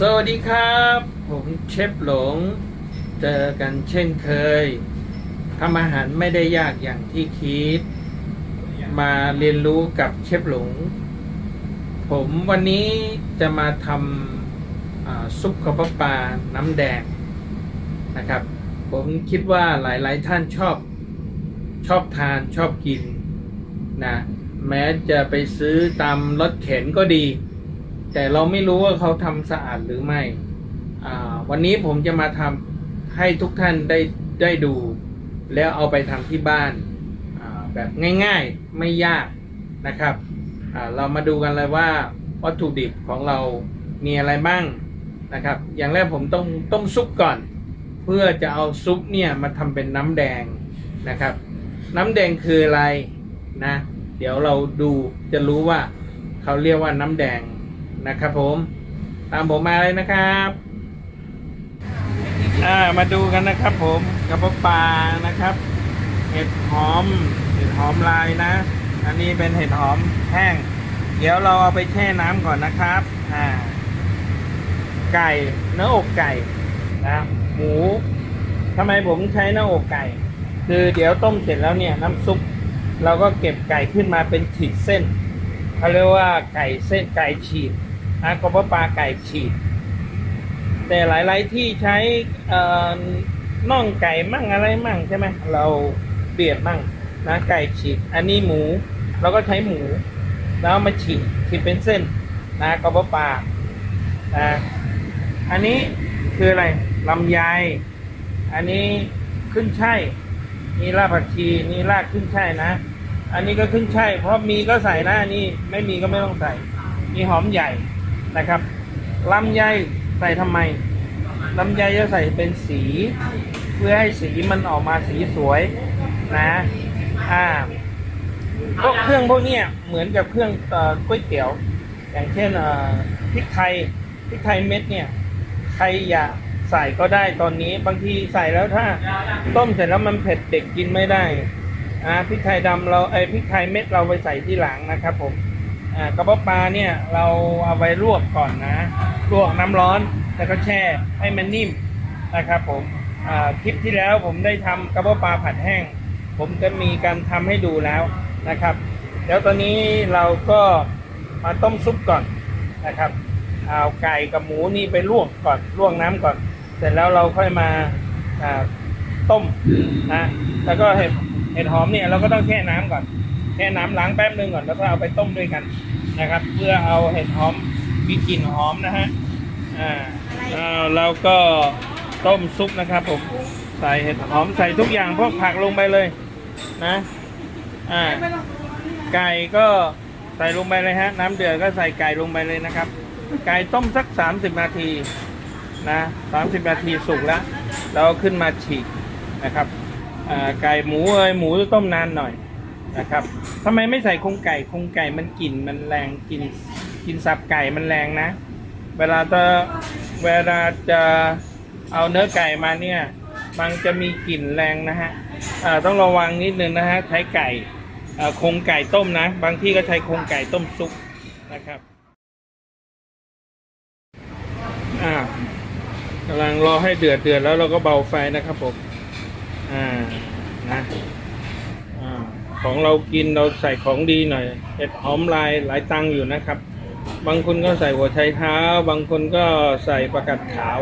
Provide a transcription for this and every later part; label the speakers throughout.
Speaker 1: สวัสดีครับ ผมเชฟหลง เจอกันเช่นเคยทำอาหารไม่ได้ยากอย่างที่คิด มาเรียนรู้กับเชฟหลง ผมวันนี้จะมาทำซุปกระเพาะปลาน้ำแดงนะครับ ผมคิดว่าหลายๆท่านชอบชอบทานชอบกินนะแม้จะไปซื้อตามรถเข็นก็ดี แต่เราไม่รู้ว่าเขาทำสะอาดหรือไม่ วันนี้ผมจะมาทำให้ทุกท่านได้ได้ดู แล้วเอาไปทำที่บ้านแบบง่ายๆไม่ยากนะครับ เรามาดูกันเลยว่าวัตถุดิบของเรามีอะไรบ้างนะครับ อย่างแรกผมต้องต้มซุปก่อน เพื่อจะเอาซุปเนี่ยมาทำเป็นน้ำแดงนะครับ น้ำแดงคืออะไรนะ เดี๋ยวเราดูจะรู้ว่าเขาเรียกว่าน้ำแดง นะครับผมตามผมมาเลยนะครับอ่ามาดูกันนะครับผมกระเพาะปลานะครับ เห็ดหอม เห็ดหอมลายนะ อันนี้เป็นเห็ดหอมแห้ง เดี๋ยวเราเอาไปแช่น้ำก่อนนะครับอ่าไก่เนื้ออกไก่นะหมูทำไมผมใช้เนื้ออกไก่ คือเดี๋ยวต้มเสร็จแล้วเนี่ยน้ำซุปเราก็เก็บไก่ขึ้นมาเป็นฉีดเส้นเขาเรียกว่าไก่เส้นไก่ฉีด นะกระเพาปลาไก่ฉีด แต่หลาย ๆ ที่ใช้น่องไก่มั่งอะไรมั่งใช่ไหมเราเบียดมั่งนะไก่ฉีด อันนี้หมูเราก็ใช้หมู แล้วมาฉีดฉีดเป็นเส้นนะกระเพาปลานะอันนี้คืออะไรลำไยอันนี้ขึ้นช่ายนี่รากผักชีนี่รากขึ้นช่ายนะ อันนี้ก็ขึ้นช่ายเพราะมีก็ใส่นะอันนี้ไม่มีก็ไม่ต้องใส่ มีหอมใหญ่ นะครับลำไยใส่ทำไมลำไยจะใส่เป็นสี เพื่อให้สีมันออกมาสีสวยนะอ่าพวกเครื่องพวกนี้เหมือนกับเครื่องอก๋วยเตี๋ยว อย่างเช่นพริกไทยพริกไทยเม็ดเนี่ยใครอยากใส่ก็ได้ตอนนี้บางทีใส่แล้วถ้า ต้มเสร็จแล้วมันเผ็ดเด็กกินไม่ได้อ่าพริกไทยดำเราไอพริกไทยเม็ดเราไปใส่ที่หลังนะครับผม กระเพาะปลาเนี่ยเราเอาไปลวกก่อนนะลวกน้ำร้อนแล้วก็แช่ให้มันนิ่มนะครับผมคลิปที่แล้วผมได้ทำกระเพาะปลาผัดแห้ง ผมจะมีการทำให้ดูแล้วนะครับ แล้วตอนนี้เราก็มาต้มซุปก่อนนะครับเอาไก่กับหมูนี่ไปลวกก่อนลวกน้ำก่อน เสร็จแล้วเราค่อยมาอ่าต้มนะแล้วก็เห็ดเห็ดหอมเนี่ยเราก็ต้องแช่น้ำก่อน แช่น้ำล้างแป๊บนึงก่อนแล้วก็เอาไปต้มด้วยกันนะครับ เพื่อเอาเห็ดหอมมีกลิ่นหอมนะฮะอ่าอ่าเราก็ต้มซุปนะครับผมใส่เห็ดหอมใส่ทุกอย่างพวกผักลงไปเลยนะอ่าไก่ก็ใส่ลงไปเลยฮะ น้ำเดือดก็ใส่ไก่ลงไปเลยนะครับ ไก่ต้มสัก 30 นาทีนะ30 นาทีสุกแล้ว เราขึ้นมาฉีกนะครับอ่าไก่หมูเอ้ยหมูต้มนานหน่อย นะครับทำไมไม่ใส่โครงไก่โครงไก่มันกลิ่นมันแรงกลิ่นกลิ่นสับไก่มันแรงนะ เวลาจะเวลาจะเอาเนื้อไก่มาเนี่ย มันจะมีกลิ่นแรงนะฮะต้องระวังนิดนึงนะฮะใช้ไก่โครงไก่ต้มนะ บางที่ก็ใช้โครงไก่ต้มซุปนะครับอ่ากำลังรอให้เดือดเดือดแล้วเราก็เบาไฟนะครับผมอ่านะ ของเรากินเราใส่ของดีหน่อยเห็ดหอมลายหลายตังอยู่นะครับ บางคนก็ใส่หัวไชเท้า บางคนก็ใส่ประกัดขาว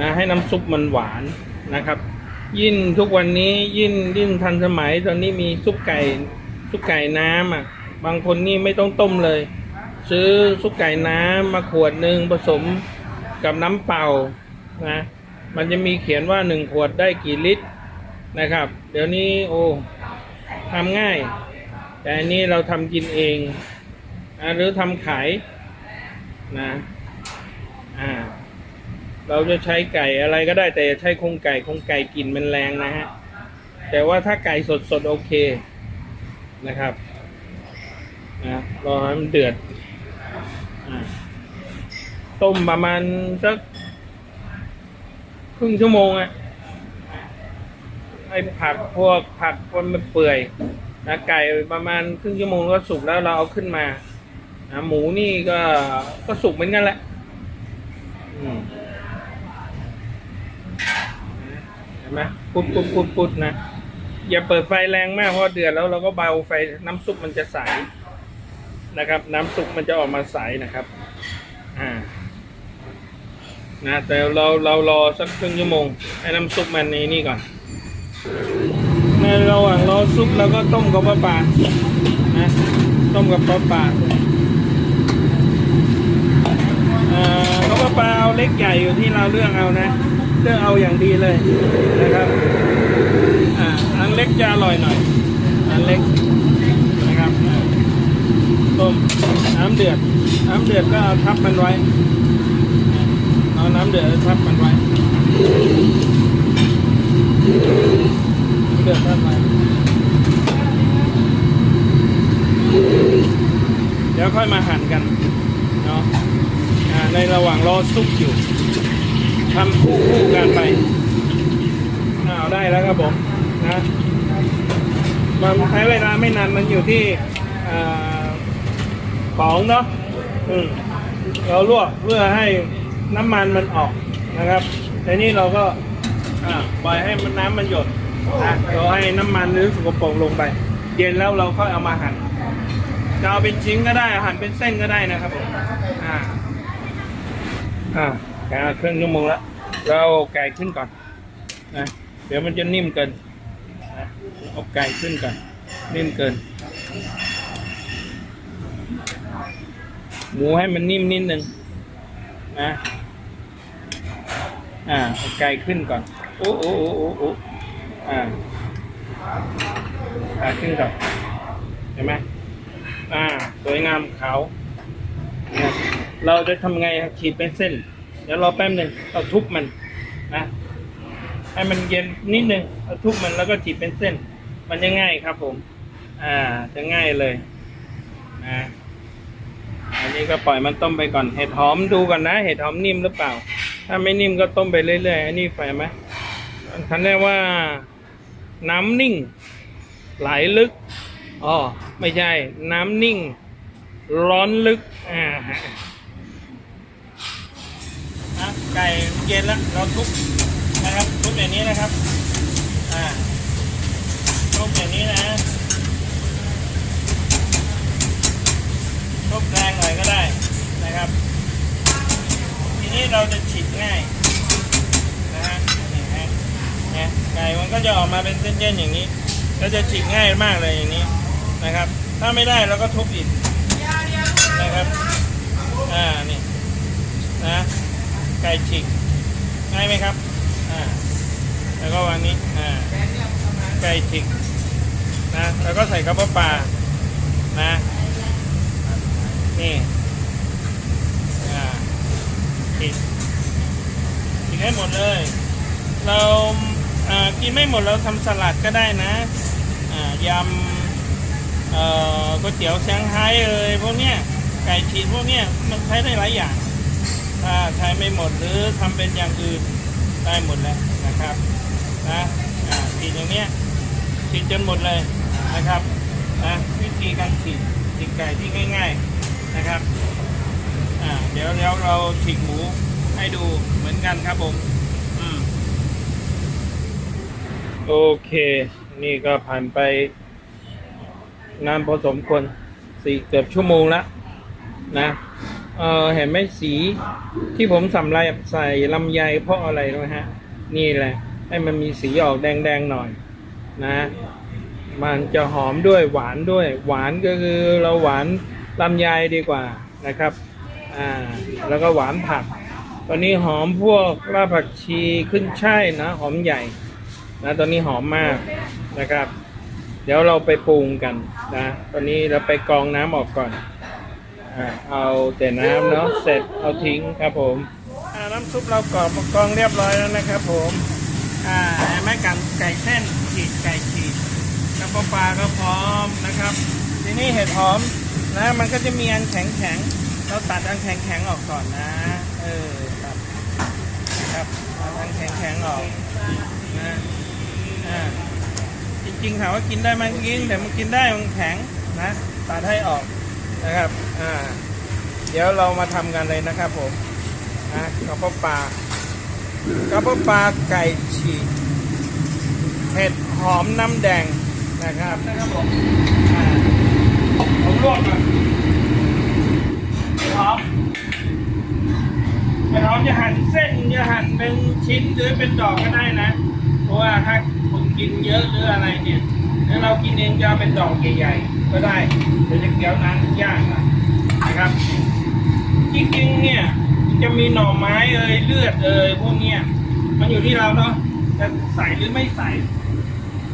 Speaker 1: นะให้น้ำซุปมันหวานนะครับ ยิ่งทุกวันนี้ยิ่งยิ่งทันสมัยตอนนี้มีซุปไก่ซุปไก่น้ำอะบางคนนี่ไม่ต้องต้มเลย ซื้อซุปไก่น้ำมาขวดหนึ่งผสมกับน้ำเปล่านะมันจะมีเขียนว่าหนึ่งขวดได้กี่ลิตรนะครับ เดี๋ยวนี้โอ้ ทำง่าย แต่อันนี้เราทำกินเองอะหรือทำขายนะอ่าเราจะใช้ไก่อะไรก็ได้แต่ใช้คงไก่คงไก่กลิ่นมันแรงนะฮะแต่ว่าถ้าไก่สดสดๆโอเคนะครับนะรอให้มันเดือดอต้มประมาณสักครึ่งชั่วโมงอะ ให้ผักพวกผักพวกมันเปื่อยนะไก่ประมาณครึ่งชั่วโมงก็สุกแล้วเราเอาขึ้นมานะหมูนี่ก็ก็สุกเหมือนกันแหละเห็นไหมปุดปุดปุดปุดนะ อย่าเปิดไฟแรงมากเพราะเดือดแล้วเราก็เบาไฟน้ำซุปมันจะใสนะครับ น้ำซุปมันจะออกมาใสนะครับ อ่านะแต่เราเรารอสักครึ่งชั่วโมงให้น้ำซุปมันในนี่ก่อน ในระหว่างรอซุปเราก็ต้มกับปลาปลานะต้มกับปลาปลาเอ่อกับปลาปลาเอาเล็กใหญ่อยู่ที่เราเลือกเอานะเลือกเอาอย่างดีเลยนะครับอ่าอันเล็กจะอร่อยหน่อย อันเล็กนะครับต้มน้ำเดือดน้ำเดือดก็เอาทับมันไว้เอาน้ำเดือดทับมันไว้ เดือดทับไว้เดี๋ยวค่อยมาหั่นกันเนาะในระหว่างรอซุปอยู่ทำคู่คู่กันไปเอาได้แล้วครับผมนะมันใช้เวลาไม่นานมันอยู่ที่อ่าปองเนาะอืมเราลวกเพื่อให้น้ำมันมันออกนะครับในนี้เราก็ อ่าปล่อยให้มันน้ำมันหยดนะเราให้น้ำมันหรือสกปรกลงไป เย็นแล้วเราค่อยเอามาหั่นจะเอาเป็นชิ้นก็ได้หั่นเป็นเส้นก็ได้นะครับผมอ่าอ่าแกะเครื่องชั่วโมงแล้วเราเอาไก่ขึ้นก่อนนะเดี๋ยวมันจะนิ่มเกินนะเอาไก่ขึ้นก่อน นิ่มเกิน หมูให้มันนิ่มนิดนึงนะอ่าเอาไก่ขึ้นก่อน โอ้โอ้โอ้โอ้โอ้อ่าอ่าขึ้นก่อนเห็นไหมอ่า สวยงามขาวนะเราจะทำไงขีดเป็นเส้น เดี๋ยวรอแป๊บหนึ่งเราทุบมันนะให้มันเย็นนิดนึงเอาทุบมันแล้วก็จีบเป็นเส้น มันจะง่ายครับผม อ่า จะง่ายเลยนะอันนี้ก็ปล่อยมันต้มไปก่อน เห็ดหอมดูก่อนนะ เห็ดหอมนิ่มหรือเปล่า ถ้าไม่นิ่มก็ต้มไปเรื่อยๆ อันนี้ไฟไหม คันเรียกว่าน้ำนิ่ง ไหลลึกอ๋อไม่ใช่ น้ำนิ่ง ร้อนลึกอ่าไก่เย็นแล้วเราทุบนะครับทุบอย่างนี้นะครับอ่าทุบอย่างนี้นะทุบแรงหน่อยก็ได้นะครับ ทีนี้เราจะฉีดง่าย ไก่มันก็จะออกมาเป็นเส้นๆอย่างนี้ ก็จะฉีกง่ายมากเลยอย่างนี้นะครับ ถ้าไม่ได้เราก็ทุบอีกนะครับอ่านี่นะไก่ฉีกง่ายไหมครับอ่าแล้วก็วางนี้อ่าไก่ฉีกนะแล้วก็ใส่กระเพาะปลานะนี่อ่าฉีกฉีกให้หมดเลยเรา กินไม่หมดเราทำสลัดก็ได้นะยำก๋วยเตี๋ยวแซงไฮ้เอ่ยพวกเนี้ยไก่ฉีดพวกเนี้ยมันใช้ได้หลายอย่าง ถ้าใช้ไม่หมดหรือทำเป็นอย่างอื่นได้หมดแล้วนะครับนะฉีดอย่างเนี้ยฉีดจนหมดเลยนะครับนะวิธีการฉีดฉีดไก่ที่ง่าย ๆนะครับเดี๋ยวเดี๋ยวเราฉีกหมูให้ดูเหมือนกันครับผมอืม โอเค นี่ก็ผ่านไป นานพอสมควรสี่เกือบชั่วโมงล้วนะเออเห็นไหมสีที่ผมสำลายใส่ลำไยเพราะอะไรรู้ไหมฮะ นี่แหละ ให้มันมีสีออกแดงๆหน่อย นะ มันจะหอมด้วยหวานด้วย หวานก็คือเราหวานลำไยดีกว่านะครับ อ่า แล้วก็หวานผัก ตอนนี้หอมพวกรากผักชีขึ้นช่ายนะ หอมใหญ่ นะตอนนี้หอมมากนะครับ เดี๋ยวเราไปปรุงกันนะ ตอนนี้เราไปกรองน้ำออกก่อนอ่าเอาแต่น้ำเนาะเสร็จเอาทิ้งครับผมอ่าน้ำซุปเรากรอบกรองเรียบร้อยแล้วนะครับ ผมอ่าเห็นไหมกันไก่เส้นฉีดไก่ฉีดกระเพาปลาก็พร้อมนะครับ ทีนี้เห็ดหอมนะมันก็จะมีอันแข็งแข็งเราตัดอันแข็งแข็งออกก่อนนะเออตัดนะครับตัดอันแข็งแข็งออกนะ อ่าจริงๆถามว่ากินได้ไหมกินแต่มันกินได้มันแข็งนะตัดให้ออกนะครับอ่าเดี๋ยวเรามาทำกันเลยนะครับผมนะกระเพาะปลากระเพาะปลาไก่ฉีกเห็ดหอมน้ำแดงนะครับนะครับผมอ่าผมลวกก่อนห็ดหอมเห็ดหอมจะหั่นเส้นจะหั่นเป็นชิ้นหรือเป็นดอกก็ได้นะ เพราะว่าถ้าคุณ กินเยอะหรืออะไรเนี่ยถ้าเรากินเองจะเป็นดอกใหญ่ๆก็ได้แต่จะเกี่ยวนานยากหน่อยนะครับ จริงๆเนี่ยจะมีหน่อไม้เอ่ยเลือดเอ่ยพวกเนี้ยมันอยู่ที่เราเนาะจะใส่หรือไม่ใส่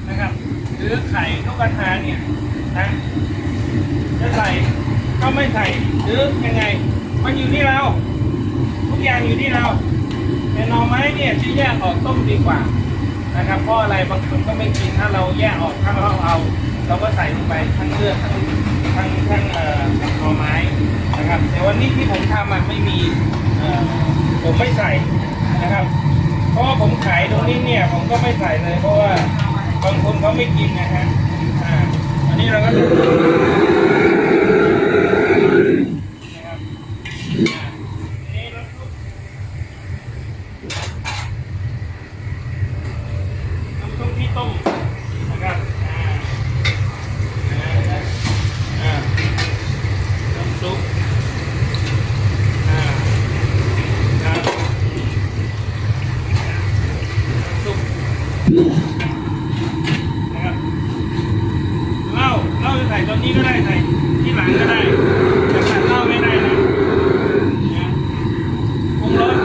Speaker 1: นะครับ หรือไข่นกกระทาเนี่ยนะจะใส่ก็ไม่ใส่หรือยังไง มันอยู่ที่เรา ทุกอย่างอยู่ที่เราแต่หน่อไม้เนี่ยจะแยกออกต้มดีกว่า นะครับเพราะอะไรบางคนก็ไม่กินถ้าเราแยกออกถ้าเราเอา เราก็ใส่ลงไปทั้งเลือดทั้งทั้งทั้งเอ่อหน่อไม้นะครับ แต่วันนี้ที่ผมทำมันไม่มีเอ่อผมไม่ใส่นะครับ เพราะว่าผมขายตรงนี้เนี่ยผมก็ไม่ใส่เลย เพราะว่าบางคนเขาไม่กินนะฮะอ่าอันนี้เราก็นะครับอ่าอันนี้เราทุบ น้ำซุปที่ต้มนะครับอ่าอ่าอ่าน้ำซุปอ่าครับน้ำซุป นะครับเหล้าเหล้าจะใส่ตอนนี้ก็ได้ใส่ที่หลังก็ได้แต่ใส่เหล้าไม่ได้นะนะปรุงรส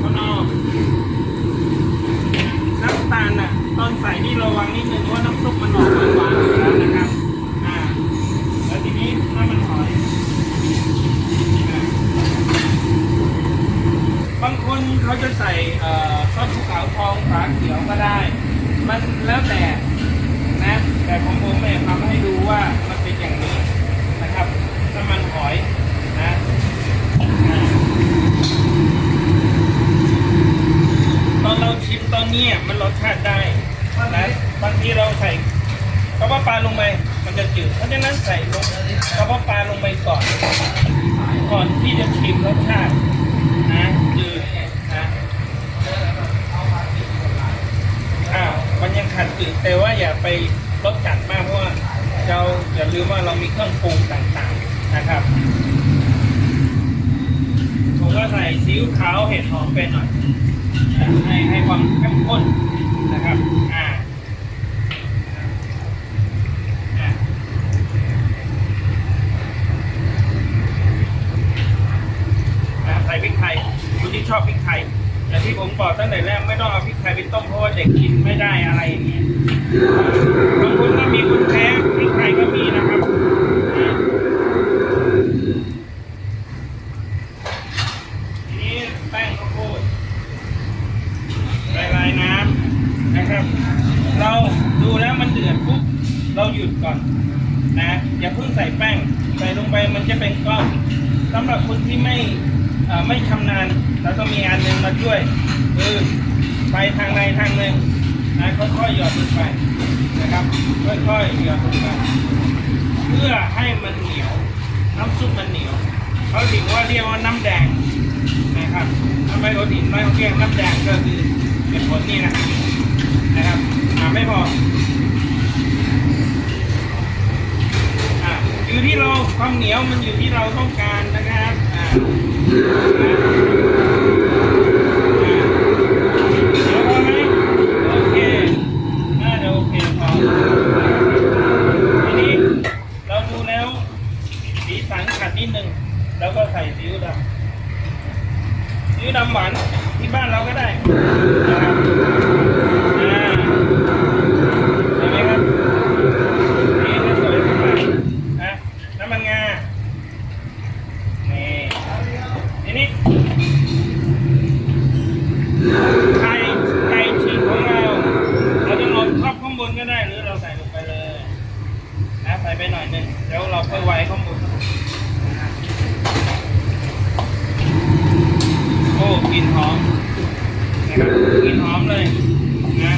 Speaker 1: ข้างนอก น้ำตาลน่ะตอนใส่นี่ระวังนิดนึงเพราะน้ำซุปมันออกหวานๆอยู่แล้วนะครับ อ่า แล้วทีนี้ถ้ามันหอยอ่าบางคนเขาจะใส่เอ่อ ซอสภูเขาทองฝาเขียวก็ได้ มันแล้วแต่นะแต่ของผมเนี่ยทำให้ดูว่ามันเป็นอย่างนี้นะครับน้ำมันหอยนะตอนเราชิมตอนเนี้ยมันรสชาติได้นะบางทีเราใส่กระเพาะปลาลงไปมันจะจืดเพราะฉะนั้นใส่ลงกระเพาะปลาลงไปก่อน ก่อนที่จะชิมรสชาตินะจืดนะอ้าว มันแต่ว่าอย่าไปรสจัดมากเพราะว่าเราอย่าลืมว่าเรามีเครื่องปรุงต่างๆนะครับผมก็ใส่ซีอิ๊วขาวเห็ดหอมไปหน่อยให้ให้ความเข้มข้นนะครับอ่าอ่าใส่พริกไทยคนที่ชอบพริกไทย แต่ที่ผมบอกตั้งแต่แรกไม่ต้องเอาพริกไทยไปต้มเพราะว่าเด็กกินไม่ได้อะไรอย่างเงี้ยบางคนก็มีคนแพ้พริกไทยก็มีนะครับอ่าทีนี้แป้งข้าวโพด ละลายน้ำนะครับ เราดูแล้วมันเดือดปุ๊บเราหยุดก่อนนะอย่าเพิ่งใส่แป้ง ใส่ลงไปมันจะเป็นก้อนสำหรับคนที่ไม่เอ่อไม่ชำนาญเราต้องมีอันหนึ่งมาช่วยคือไปทางใดทางหนึ่ง นะค่อยๆหยอดลงไปนะครับ ค่อยๆหยอดลงไปเพื่อให้มันเหนียว น้ำซุปมันเหนียวเขาถึงว่าเรียกว่าน้ำแดงนะครับทำไมเขาถึงไม่เรียกน้ำแดงก็คือเป็นผลนี่นะนะครับอ่าไม่พออ่าอยู่ที่เราความเหนียวมันอยู่ที่เราต้องการนะครับอ่าอ่าอ่าเดี๋ยวพอไหมโอเคน่าจะโอเคพอทีนี้เราดูแล้ว สีสันขัดนิดนึงแล้วก็ใส่ซีอิ๊วดำซีอิ๊วดำหวานที่บ้านเราก็ได้นะครับอ่าเห็นไหมครับนี่จะสวยขึ้นมานะน้ำมันงานี่ทีนี้ไข่ไก่ฉีกของเรา เราจะลดท็อปข้างบนก็ได้ หรือเราใส่ลงไปเลยนะใส่ไปหน่อยหนึงแล้วเราค่อยไว้ข้างบนโอ้กลิ่นหอมนะครับกลิ่นหอมเลยนะ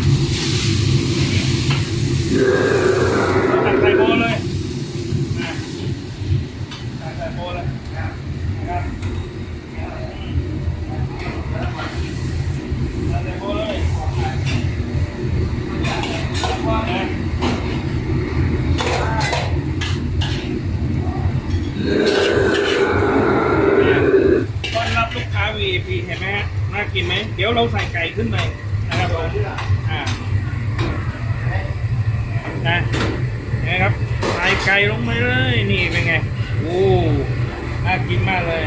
Speaker 1: ตักใส่โบเลยนะตักใส่โบเลยนะครับ กินไหม เดี๋ยวเราใส่ไก่ขึ้นไปนะครับผมอ่านะนะครับใส่ไก่ลงไปเลย นี่เป็นไง โอ้น่ากินมากเลย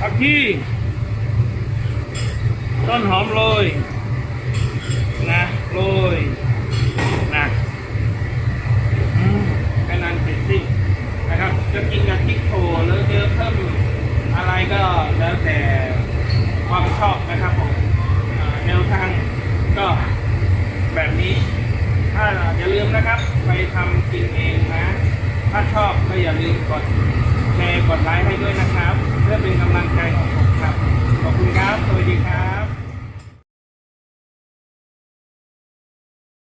Speaker 1: ผักชีต้นหอมโรยนะโรย